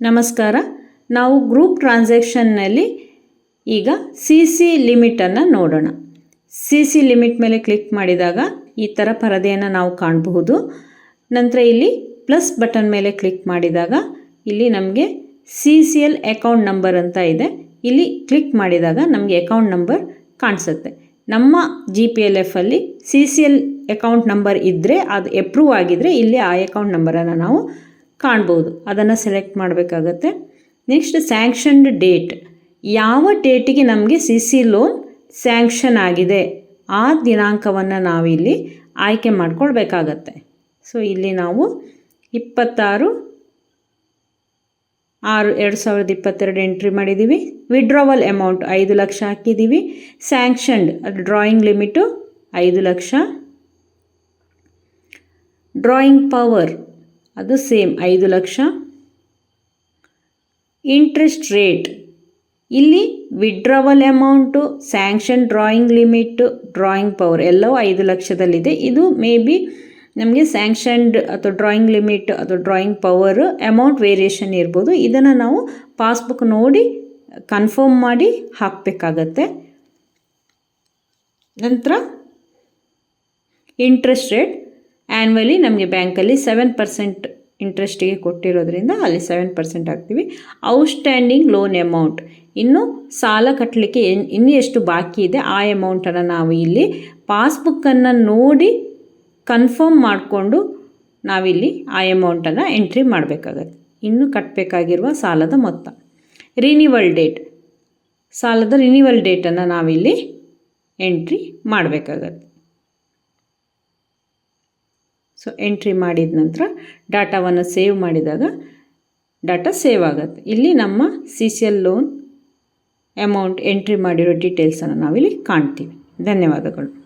ನಮಸ್ಕಾರ. ನಾವು ಗ್ರೂಪ್ ಟ್ರಾನ್ಸಾಕ್ಷನ್ನಲ್ಲಿ ಈಗ ಸಿ ಸಿ ಲಿಮಿಟನ್ನು ನೋಡೋಣ. ಸಿ ಸಿ ಲಿಮಿಟ್ ಮೇಲೆ ಕ್ಲಿಕ್ ಮಾಡಿದಾಗ ಈ ಥರ ಪರದೆಯನ್ನು ನಾವು ಕಾಣಬಹುದು. ನಂತರ ಇಲ್ಲಿ ಪ್ಲಸ್ ಬಟನ್ ಮೇಲೆ ಕ್ಲಿಕ್ ಮಾಡಿದಾಗ ಇಲ್ಲಿ ನಮಗೆ C C L account number ಅಂತ ಇದೆ. ಇಲ್ಲಿ ಕ್ಲಿಕ್ ಮಾಡಿದಾಗ ನಮಗೆ ಅಕೌಂಟ್ ನಂಬರ್ ಕಾಣಿಸುತ್ತೆ. ನಮ್ಮ G P L ಎಫಲ್ಲಿ C C L account number ಇದ್ದರೆ ಅದು ಎಪ್ರೂವ್ ಆಗಿದ್ದರೆ ಇಲ್ಲಿ ಆ ಅಕೌಂಟ್ ನಂಬರನ್ನು ನಾವು ಕಾಣ್ಬೋದು. ಅದನ್ನು ಸೆಲೆಕ್ಟ್ ಮಾಡಬೇಕಾಗತ್ತೆ. ನೆಕ್ಸ್ಟ್ ಸ್ಯಾಂಕ್ಷನ್ಡ್ ಡೇಟ್ ಯಾವ ಡೇಟಿಗೆ ನಮಗೆ ಸಿ ಸಿ ಲೋನ್ ಸ್ಯಾಂಕ್ಷನ್ ಆಗಿದೆ? ಆ ದಿನಾಂಕವನ್ನು ನಾವಿಲ್ಲಿ ಆಯ್ಕೆ ಮಾಡ್ಕೊಳ್ಬೇಕಾಗತ್ತೆ. ಸೊ ಇಲ್ಲಿ ನಾವು ಇಪ್ಪತ್ತಾರು, ಆರು, ಎರಡು ಸಾವಿರದ ಇಪ್ಪತ್ತೆರಡು ಎಂಟ್ರಿ ಮಾಡಿದ್ದೀವಿ ವಿಡ್ರಾವಲ್ ಅಮೌಂಟ್ ಐದು ಲಕ್ಷ ಹಾಕಿದ್ದೀವಿ ಸ್ಯಾಂಕ್ಷನ್ಡ್ ಅದು ಡ್ರಾಯಿಂಗ್ ಲಿಮಿಟು ಐದು ಲಕ್ಷ. ಡ್ರಾಯಿಂಗ್ ಪವರ್ ಅದು ಸೇಮ್, ಐದು ಲಕ್ಷ. ಇಂಟ್ರೆಸ್ಟ್ ರೇಟ್ ಇಲ್ಲಿ withdrawal amount sanction drawing limit drawing power ಎಲ್ಲವೂ ಐದು ಲಕ್ಷದಲ್ಲಿದೆ. ಇದು ಮೇ ಬಿ ನಮಗೆ ಸ್ಯಾಂಕ್ಷನ್ಡ್ ಅಥವಾ ಡ್ರಾಯಿಂಗ್ ಲಿಮಿಟ್ ಅಥವಾ ಡ್ರಾಯಿಂಗ್ ಪವರ್ ಅಮೌಂಟ್ ವೇರಿಯೇಷನ್ ಇರ್ಬೋದು. ಇದನ್ನು ನಾವು ಪಾಸ್ಬುಕ್ ನೋಡಿ ಕನ್ಫರ್ಮ್ ಮಾಡಿ ಹಾಕಬೇಕಾಗತ್ತೆ. ನಂತರ ಇಂಟ್ರೆಸ್ಟ್ ರೇಟ್ ಆ್ಯನ್ವಲಿ ನಮಗೆ ಬ್ಯಾಂಕಲ್ಲಿ ಸೆವೆನ್ ಪರ್ಸೆಂಟ್ ಇಂಟ್ರೆಸ್ಟಿಗೆ ಕೊಟ್ಟಿರೋದ್ರಿಂದ ಅಲ್ಲಿ ಸೆವೆನ್ ಪರ್ಸೆಂಟ್ ಹಾಕ್ತೀವಿ. ಔಟ್ಸ್ಟ್ಯಾಂಡಿಂಗ್ ಲೋನ್ ಅಮೌಂಟ್ ಇನ್ನು ಸಾಲ ಕಟ್ಟಲಿಕ್ಕೆ ಇನ್ನು ಎಷ್ಟು ಬಾಕಿ ಇದೆ, ಆ ಅಮೌಂಟನ್ನು ನಾವು ಇಲ್ಲಿ ಪಾಸ್ಬುಕ್ಕನ್ನು ನೋಡಿ ಕನ್ಫರ್ಮ್ ಮಾಡಿಕೊಂಡು ನಾವಿಲ್ಲಿ ಆ ಅಮೌಂಟನ್ನು ಎಂಟ್ರಿ ಮಾಡಬೇಕಾಗತ್ತೆ. ಇನ್ನು ಕಟ್ಟಬೇಕಾಗಿರುವ ಸಾಲದ ಮೊತ್ತ. ರಿನಿವಲ್ ಡೇಟ್ ಸಾಲದ ರಿನಿವಲ್ ಡೇಟನ್ನು ನಾವಿಲ್ಲಿ ಎಂಟ್ರಿ ಮಾಡಬೇಕಾಗತ್ತೆ. ಸೊ ಎಂಟ್ರಿ ಮಾಡಿದ ನಂತರ ಡಾಟಾವನ್ನು ಸೇವ್ ಮಾಡಿದಾಗ ಡಾಟಾ ಸೇವ್ ಆಗುತ್ತೆ. ಇಲ್ಲಿ ನಮ್ಮ C C L loan amount entry ಮಾಡಿರೋ ಡೀಟೇಲ್ಸನ್ನು ನಾವಿಲ್ಲಿ ಕಾಣ್ತೀವಿ. ಧನ್ಯವಾದಗಳು.